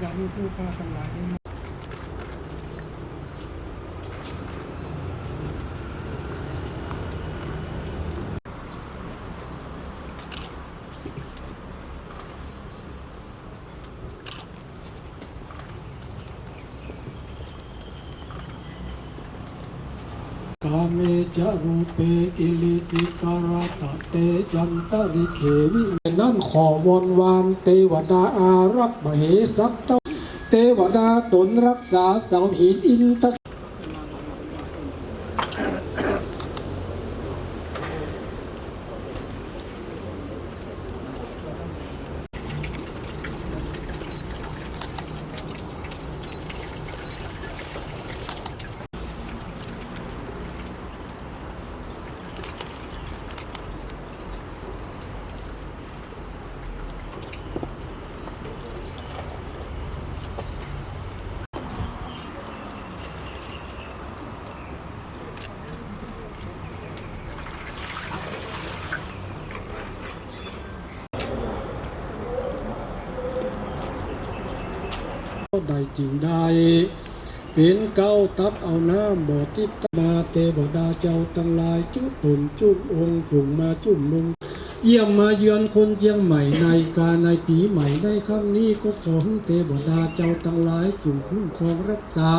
อยากมีผู้ค้าทั้งหลายได้ มากาเมจารูเปกิลิสิการะตะเตจันตริเขวินั่นขอวอนวานเทวดาอารักมเหสัพเตเทวดาตนรักษาสาวหินอินท ใดจริงใดเป็นเก้าตับเอาน้ำบ่อทิพตมาเทวดาเจ้าทั้งหลายจุตุนจุมองจุงมาจุ่มลงเยี่ยมมาเยือนคนเชียงใหม่ในการในปีใหม่ในครั้งนี้ก็ขอให้เทวดาเจ้าทั้งหลายจุ่มคุ้มครองรักษา